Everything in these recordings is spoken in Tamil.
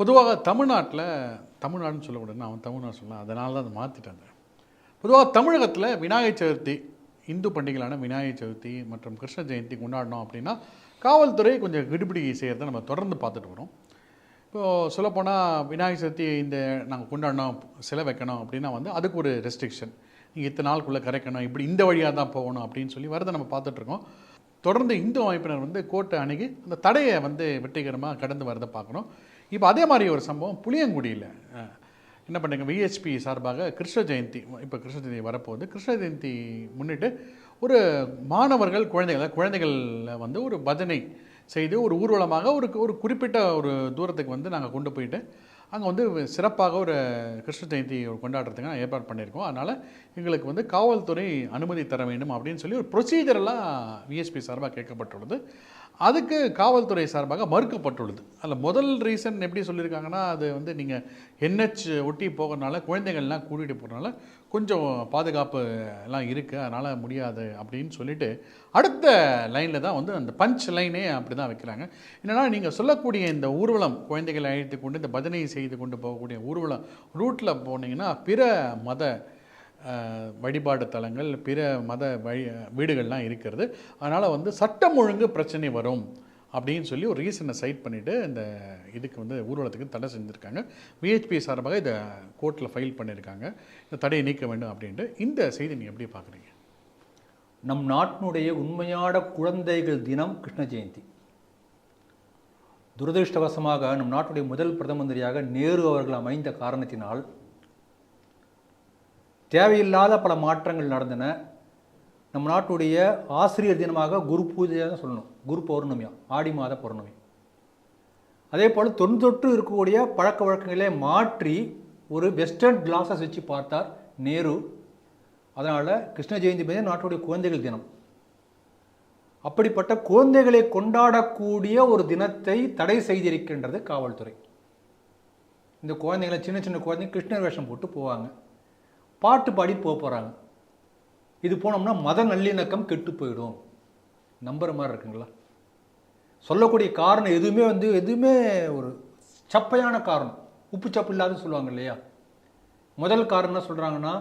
பொதுவாக தமிழ்நாட்டில் தமிழ்நாடுன்னு சொல்லக்கூடாது அவன் தமிழ்நாடு சொல்லலாம் அதனால தான் அதை மாற்றிட்டாங்க பொதுவாக தமிழகத்தில் விநாயகர் சதுர்த்தி இந்து பண்டிகைகளான விநாயகர் சதுர்த்தி மற்றும் கிருஷ்ண ஜெயந்தி கொண்டாடினோம் அப்படின்னா காவல்துறை கொஞ்சம் கிடுபிடி செய்கிறத நம்ம தொடர்ந்து பார்த்துட்டு வரோம். இப்போது சொல்லப்போனால் விநாயகர் சதுர்த்தி இந்த நாங்கள் கொண்டாடினோம் சிலை வைக்கணும் அப்படின்னா வந்து அதுக்கு ஒரு ரெஸ்ட்ரிக்ஷன் நீங்கள் இத்தனை நாளுக்குள்ளே கரைக்கணும் இப்படி இந்த வழியாக தான் போகணும் அப்படின்னு சொல்லி வரதை நம்ம பார்த்துட்ருக்கோம் தொடர்ந்து இந்து அமைப்பினர் வந்து கோர்ட்டை அணுகி அந்த தடையை வந்து வெற்றிகரமாக கடந்து வரதை பார்க்கணும். இப்போ அதே மாதிரி ஒரு சம்பவம் புளியங்குடியில். என்ன பண்ணுங்க விஹெச்பி சார்பாக கிருஷ்ண ஜெயந்தி இப்போ கிருஷ்ண ஜெயந்தி வரப்போகுது. கிருஷ்ண ஜெயந்தி முன்னிட்டு ஒரு மாணவர்கள் குழந்தைகள் அதாவது குழந்தைகளில் வந்து ஒரு பஜனை செய்து ஒரு ஊர்வலமாக ஒரு ஒரு குறிப்பிட்ட ஒரு தூரத்துக்கு வந்து நாங்கள் கொண்டு போயிட்டு அங்கே வந்து சிறப்பாக ஒரு கிருஷ்ண ஜெயந்தி கொண்டாடுறதுக்கு நான் ஏற்பாடு பண்ணியிருக்கோம். அதனால் எங்களுக்கு வந்து காவல்துறை அனுமதி தர வேண்டும் அப்படின்னு சொல்லி ஒரு ப்ரொசீஜரெல்லாம் விஎஸ்பி சார்பாக கேட்கப்பட்டுள்ளது. அதுக்கு காவல்துறை சார்பாக மறுக்கப்பட்டுள்ளது. அதில் முதல் ரீசன் எப்படி சொல்லியிருக்காங்கன்னா அது வந்து நீங்கள் என்ஹெச் ஒட்டி போகிறனால குழந்தைகள்லாம் கூட்டிகிட்டு போகிறனால கொஞ்சம் பாதுகாப்பு எல்லாம் இருக்குது அதனால் முடியாது அப்படின்னு சொல்லிட்டு அடுத்த லைனில் தான் வந்து அந்த பஞ்ச் லைனே அப்படி தான் வைக்கிறாங்க. என்னென்னா நீங்கள் சொல்லக்கூடிய இந்த ஊர்வலம் குழந்தைகளை அழைத்து கொண்டு இந்த பஜனை செய்து கொண்டு போகக்கூடிய ஊர்வலம் ரூட்டில் போனீங்கன்னா பிற மத வழிபாடு தலங்கள் பிற மத வழி வீடுகள்லாம் இருக்கிறது. அதனால் வந்து சட்டம் ஒழுங்கு பிரச்சனை வரும் அப்படின்னு சொல்லி ஒரு ரீசனை சைட் பண்ணிவிட்டு இந்த இதுக்கு வந்து ஊர்வலத்துக்கு தடை செஞ்சுருக்காங்க. விஹெச்பி சார்பாக இதை கோர்ட்டில் ஃபைல் பண்ணியிருக்காங்க இந்த தடையை நீக்க வேண்டும் அப்படின்ட்டு. இந்த செய்தி நீங்கள் எப்படி பார்க்குறீங்க? நம் நாட்டினுடைய உண்மையான குழந்தைகள் தினம் கிருஷ்ண ஜெயந்தி. துரதிருஷ்டவசமாக நம் நாட்டுடைய முதல் பிரதம மந்திரியாக நேரு அவர்கள் அமைந்த காரணத்தினால் தேவையில்லாத பல மாற்றங்கள் நடந்தன. நம்ம நாட்டுடைய ஆசிரியர் தினமாக குரு பூஜையாக தான் சொல்லணும். குரு பௌர்ணமியா ஆடி மாத பௌர்ணமி. அதே போல் தொன்று இருக்கக்கூடிய பழக்க வழக்கங்களை மாற்றி ஒரு வெஸ்டர்ன் கிளாஸஸ் வச்சு பார்த்தார் நேரு. அதனால் கிருஷ்ண ஜெயந்தி மீது நாட்டுடைய குழந்தைகள் தினம். அப்படிப்பட்ட குழந்தைகளை கொண்டாடக்கூடிய ஒரு தினத்தை தடை செய்திருக்கின்றது காவல்துறை. இந்த குழந்தைங்களை சின்ன சின்ன குழந்தைங்க கிருஷ்ணர் வேஷம் போட்டு போவாங்க. பாட்டு பாடி போக போகிறாங்க இது போனோம்னா மத நல்லிணக்கம் கெட்டு போயிடும். நம்புகிற மாதிரி இருக்குங்களா? சொல்லக்கூடிய காரணம் எதுவுமே வந்து எதுவுமே ஒரு சப்பையான காரணம். உப்பு சப்பு இல்லாதுன்னு சொல்லுவாங்க இல்லையா? முதல் காரணம் என்ன சொல்கிறாங்கன்னா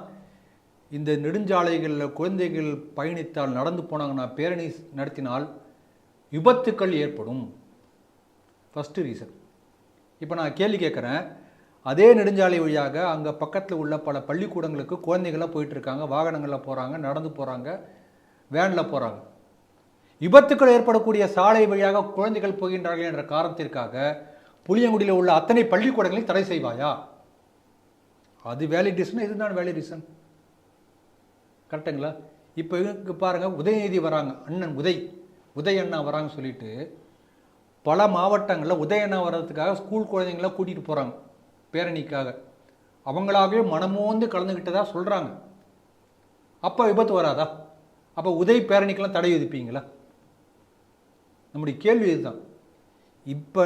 இந்த நெடுஞ்சாலைகளில் குழந்தைகள் பயணித்தால் நடந்து போனாங்கன்னா பேரணி நடத்தினால் விபத்துக்கள் ஏற்படும். ஃபஸ்ட்டு ரீசன் இப்போ நான் கேள்வி கேட்குறேன் அதே நெடுஞ்சாலை வழியாக அங்கே பக்கத்தில் உள்ள பல பள்ளிக்கூடங்களுக்கு குழந்தைகள்லாம் போயிட்டுருக்காங்க வாகனங்களில் போகிறாங்க நடந்து போகிறாங்க வேனில் போகிறாங்க விபத்துக்கள் ஏற்படக்கூடிய சாலை வழியாக குழந்தைகள் போகின்றார்கள் என்ற காரணத்திற்காக புளியங்குடியில் உள்ள அத்தனை பள்ளிக்கூடங்களையும் தடை செய்வாயா? அது வேலிட் ரீசன் இதுதான் வேலிட் ரீசன் கரெக்டுங்களா இப்போ இங்கே பாருங்கள் உதயநிதி வராங்க அண்ணன் உதய் உதய் அண்ணா வராங்கன்னு சொல்லிட்டு பல மாவட்டங்களில் உதய அண்ணா வர்றதுக்காக ஸ்கூல் குழந்தைங்கள கூட்டிகிட்டு போகிறாங்க பேரணிக்காக. அவங்களாகவே மனமோந்து கலந்துக்கிட்டதா சொல்கிறாங்க அப்போ விபத்து வராதா? அப்போ உதய் பேரணிக்கெல்லாம் தடை விதிப்பீங்களா? நம்முடைய கேள்வி இதுதான். இப்போ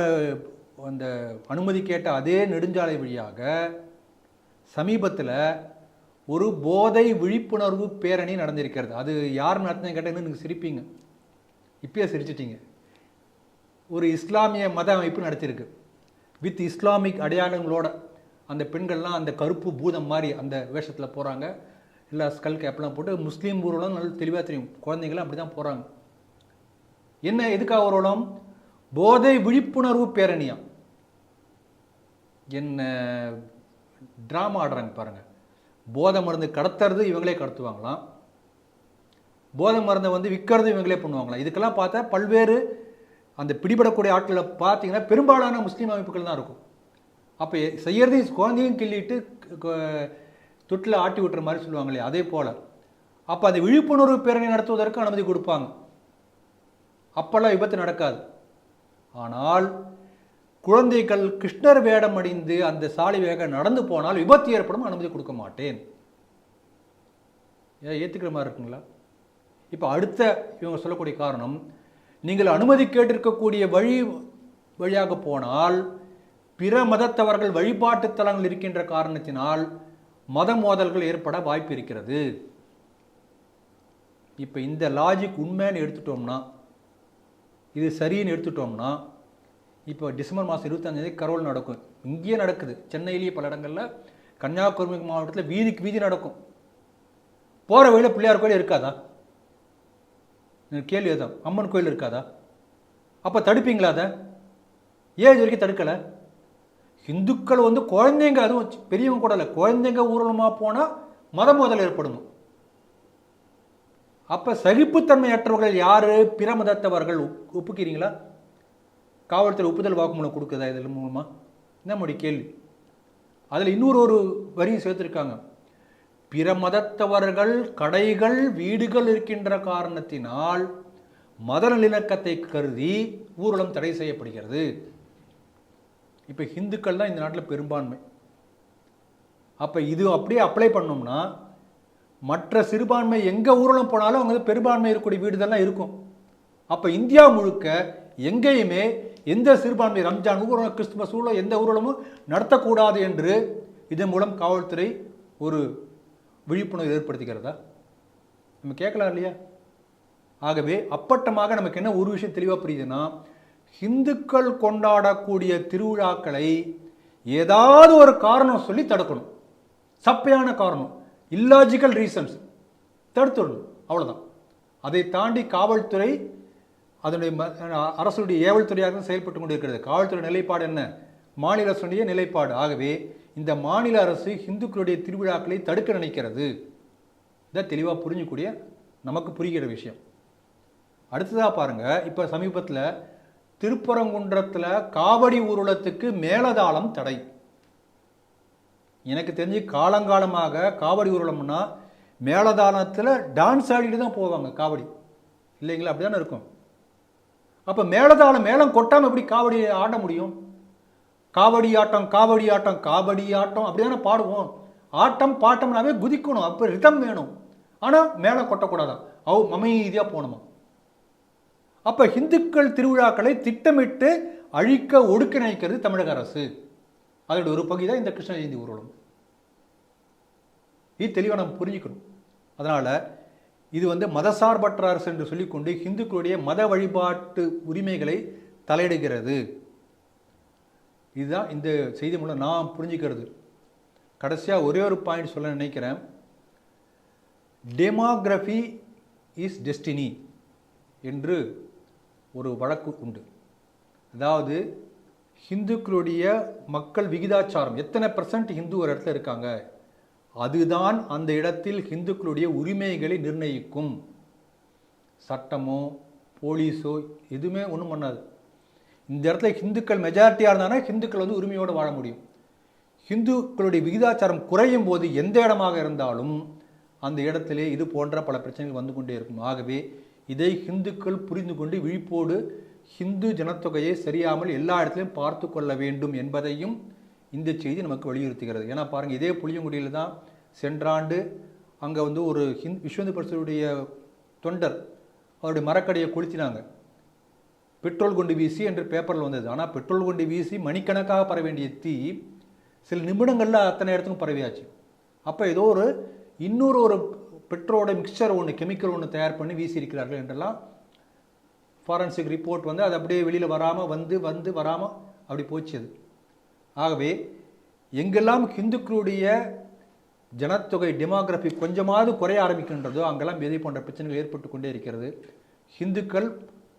அந்த அனுமதி கேட்ட அதே நெடுஞ்சாலை வழியாக சமீபத்தில் ஒரு போதை விழிப்புணர்வு பேரணி நடந்திருக்கிறது. அது யார் நடத்தினு கேட்டேன்னு எனக்கு சிரிப்பீங்க. இப்பயே சிரிச்சிட்டீங்க. ஒரு இஸ்லாமிய மத அமைப்பு நடத்தியிருக்கு. வித் இஸ்லாமிக் அடையாளங்களோட அந்த பெண்கள்லாம் அந்த கருப்பு பூதம் மாதிரி அந்த வேஷத்தில் போகிறாங்க இல்லை ஸ்கல் கேப்லாம் போட்டு முஸ்லீம் ஊர்வலம் நல்ல தெளிவாக தெரியும். குழந்தைங்களாம் அப்படி தான் போகிறாங்க என்ன எதுக்காக ஊர்வலம் போதை விழிப்புணர்வு பேரணியா? என்ன ட்ராமா ஆடுறாங்க பாருங்கள் போதை மருந்து கடத்துறது இவங்களே கடத்துவாங்களாம். போதை மருந்தை வந்து விற்கிறது இவங்களே பண்ணுவாங்களாம். இதுக்கெல்லாம் பார்த்தா பல்வேறு அந்த பிடிபடக்கூடிய ஆட்களை பார்த்தீங்கன்னா பெரும்பாலான முஸ்லீம் அமைப்புகள் தான் இருக்கும். அப்போ செய்யறதையும் குழந்தையும் கிள்ளிட்டு தொட்டில் ஆட்டி விட்டுற மாதிரி சொல்லுவாங்களே அதே போல். அப்போ அந்த விழிப்புணர்வு பேரணி நடத்துவதற்கு அனுமதி கொடுப்பாங்க. அப்போல்லாம் விபத்து நடக்காது. ஆனால் குழந்தைகள் கிருஷ்ணர் வேடம் அணிந்து அந்த சாலை வேக நடந்து போனால் விபத்து ஏற்படும் அனுமதி கொடுக்க மாட்டேன். ஏன் ஏற்றுக்கிற மாதிரி இருக்குங்களா? இப்போ அடுத்த இவங்க சொல்லக்கூடிய காரணம் நீங்கள் அனுமதி கேட்டிருக்கக்கூடிய வழி வழியாக போனால் பிற மதத்தவர்கள் வழிபாட்டு தலங்கள் இருக்கின்ற காரணத்தினால் மத மோதல்கள் ஏற்பட வாய்ப்பு இருக்கிறது. இப்போ இந்த லாஜிக் உண்மைன்னு எடுத்துட்டோம்னா இது சரின்னு எடுத்துட்டோம்னா இப்போ டிசம்பர் மாதம் இருபத்தஞ்சாந்தேதி கரோல் நடக்கும். இங்கேயே நடக்குது. சென்னையிலேயே பல இடங்களில் கன்னியாகுமரி மாவட்டத்தில் வீதிக்கு வீதி நடக்கும். போகிற வழியில் பிள்ளையார் கோயில் இருக்காதா? கேள்வி அதான் அம்மன் கோயில் இருக்காதா? அப்போ தடுப்பீங்களா அதை? ஏன் இது வரைக்கும் தடுக்கலை. இந்துக்கள் வந்து குழந்தைங்க அதுவும் பெரியவங்க கூட இல்லை குழந்தைங்க ஊர்வலமாக போனால் மத மோதல் ஏற்படணும் அப்போ சகிப்புத்தன்மையற்றவர்கள் யார்? பிற மதத்தவர்கள் ஒப்புக்கிறீங்களா? காவல்துறை ஒப்புதல் வாக்குமூலம் கொடுக்குதா இதில் மூலமாக நம்முடைய கேள்வி? அதில் இன்னொரு ஒரு வரியும் சேர்த்துருக்காங்க. பிற மதத்தவர்கள் கடைகள் வீடுகள் இருக்கின்ற காரணத்தினால் மத நல்லிணக்கத்தை கருதி ஊர்வலம் தடை செய்யப்படுகிறது. இப்போ ஹிந்துக்கள் தான் இந்த நாட்டில் பெரும்பான்மை. அப்போ இது அப்படியே அப்ளை பண்ணோம்னா மற்ற சிறுபான்மை எங்கே ஊர்வலம் போனாலும் அவங்க வந்து பெரும்பான்மை இருக்கக்கூடிய வீடுதெல்லாம் இருக்கும். அப்போ இந்தியா முழுக்க எங்கேயுமே எந்த சிறுபான்மை ரம்ஜான் ஊர்வலம் கிறிஸ்துமஸ் ஊர்வலம் எந்த ஊர்வலமும் நடத்தக்கூடாது என்று இதன் மூலம் காவல்துறை ஒரு விழிப்புணர்வு ஏற்படுத்திக்கிறதா? நம்ம கேட்கலாம் இல்லையா? ஆகவே அப்பட்டமாக நமக்கு என்ன ஒரு விஷயம் தெளிவாக புரியுதுன்னா ஹிந்துக்கள் கொண்டாடக்கூடிய திருவிழாக்களை ஏதாவது ஒரு காரணம் சொல்லி தடுக்கணும். சப்பையான காரணம் இல்லாஜிக்கல் ரீசன்ஸ் தடுத்துடணும். அவ்வளோதான் அதை தாண்டி காவல்துறை அதனுடைய ம- அரசுடைய ஏவல் துறையாக செயல்பட்டு கொண்டிருக்கிறது. காவல்துறை நிலைப்பாடு என்ன? மாநில அரசுடைய நிலைப்பாடு. ஆகவே இந்த மாநில அரசு இந்துக்களுடைய திருவிழாக்களை தடுக்க நினைக்கிறது. இதை தெளிவாக புரிஞ்சக்கூடிய நமக்கு புரிகிற விஷயம். அடுத்ததாக பாருங்க இப்போ சமீபத்தில் திருப்பரங்குன்றத்தில் காவடி ஊர்வலத்துக்கு மேலதாளம் தடை. எனக்கு தெரிஞ்சு காலங்காலமாக காவடி ஊர்வலம்னா மேலதாளத்தில் டான்ஸ் ஆடிட்டு தான் போவாங்க காவடி. இல்லைங்களா? அப்படி தானே இருக்கும். அப்போ மேலதாளம் மேளம் கொட்டாமல் எப்படி காவடி ஆட முடியும்? காவடி ஆட்டம் காவடி ஆட்டம் காவடி ஆட்டம் அப்படி தானே பாடுவோம். ஆட்டம் பாட்டம்னாவே குதிக்கணும். அப்போ ரிதம் வேணும். ஆனால் மேலே கொட்டக்கூடாதான் அவ் அமைதியாக போகணுமா? அப்போ இந்துக்கள் திருவிழாக்களை திட்டமிட்டு அழிக்க ஒடுக்க நினைக்கிறது தமிழக அரசு. அதோட ஒரு பகுதி தான் இந்த கிருஷ்ண ஜெயந்தி ஊர்வலம். இது தெளிவாக நம்ம புரிஞ்சுக்கணும். அதனால் இது வந்து மதசார்பற்ற அரசு என்று சொல்லிக்கொண்டு இந்துக்களுடைய மத வழிபாட்டு உரிமைகளை தலையிடுகிறது. இதுதான் இந்த செய்தி மூலம் நான் புரிஞ்சுக்கிறது. கடைசியாக ஒரே ஒரு பாயிண்ட் சொல்ல நினைக்கிறேன். டெமோகிராஃபி இஸ் டெஸ்டினி என்று ஒரு வழக்கு உண்டு. அதாவது ஹிந்துக்களுடைய மக்கள் விகிதாச்சாரம் எத்தனை பர்சன்ட் ஹிந்து ஒரு இடத்துல இருக்காங்க? அதுதான் அந்த இடத்தில் ஹிந்துக்களுடைய உரிமைகளை நிர்ணயிக்கும். சட்டமோ போலீஸோ எதுவுமே ஒன்றும் பண்ணாது. இந்த இடத்துல ஹிந்துக்கள் மெஜாரிட்டியாக இருந்தாங்கன்னா ஹிந்துக்கள் வந்து உரிமையோடு வாழ முடியும். ஹிந்துக்களுடைய விகிதாச்சாரம் குறையும் போது எந்த இடமாக இருந்தாலும் அந்த இடத்திலே இது போன்ற பல பிரச்சனைகள் வந்து கொண்டே இருக்கும். ஆகவே இதை ஹிந்துக்கள் புரிந்து கொண்டு விழிப்போடு ஹிந்து ஜனத்தொகையை சரியாமல் எல்லா இடத்துலையும் பார்த்து கொள்ள வேண்டும் என்பதையும் இந்த செய்தி நமக்கு வலியுறுத்துகிறது. ஏன்னா பாருங்கள் இதே புளியங்குடியில் தான் சென்றாண்டு அங்கே வந்து ஒரு ஹிந்த் விஸ்வந்து பரிசருடைய தொண்டர் அவருடைய மரக்கடையை கொளுத்தினாங்க பெட்ரோல் கொண்டு வீசி என்று பேப்பரில் வந்தது. ஆனால் பெட்ரோல் கொண்டு வீசி மணிக்கணக்காக பரவ வேண்டிய தீ சில நிமிடங்களில் அத்தனை இடத்துக்கும் பரவியாச்சு. அப்போ ஏதோ ஒரு இன்னொரு ஒரு பெட்ரோலோட மிக்சர் ஒன்று கெமிக்கல் ஒன்று தயார் பண்ணி வீசி இருக்கிறார்கள் என்றெல்லாம் ஃபாரன்சிக் ரிப்போர்ட் வந்து அது அப்படியே வெளியில் வராமல் வந்து வந்து வராமல் அப்படி போச்சு அது. ஆகவே எங்கெல்லாம் ஹிந்துக்களுடைய ஜனத்தொகை டெமோகிராஃபி கொஞ்சமாவது குறைய ஆரம்பிக்கின்றதோ அங்கெல்லாம் இதே போன்ற பிரச்சனைகள் ஏற்பட்டு கொண்டே இருக்கிறது. ஹிந்துக்கள்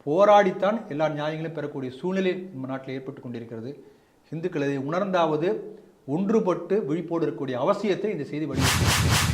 போராடித்தான் எல்லா நியாயங்களையும் பெறக்கூடிய சூழ்நிலை நம்ம நாட்டில் ஏற்பட்டு கொண்டிருக்கிறது. இந்துக்கள் இதை உணர்ந்தாவது ஒன்றுபட்டு விழிப்போடு இருக்கக்கூடிய அவசியத்தை இந்த செய்தி வலியுறுத்தி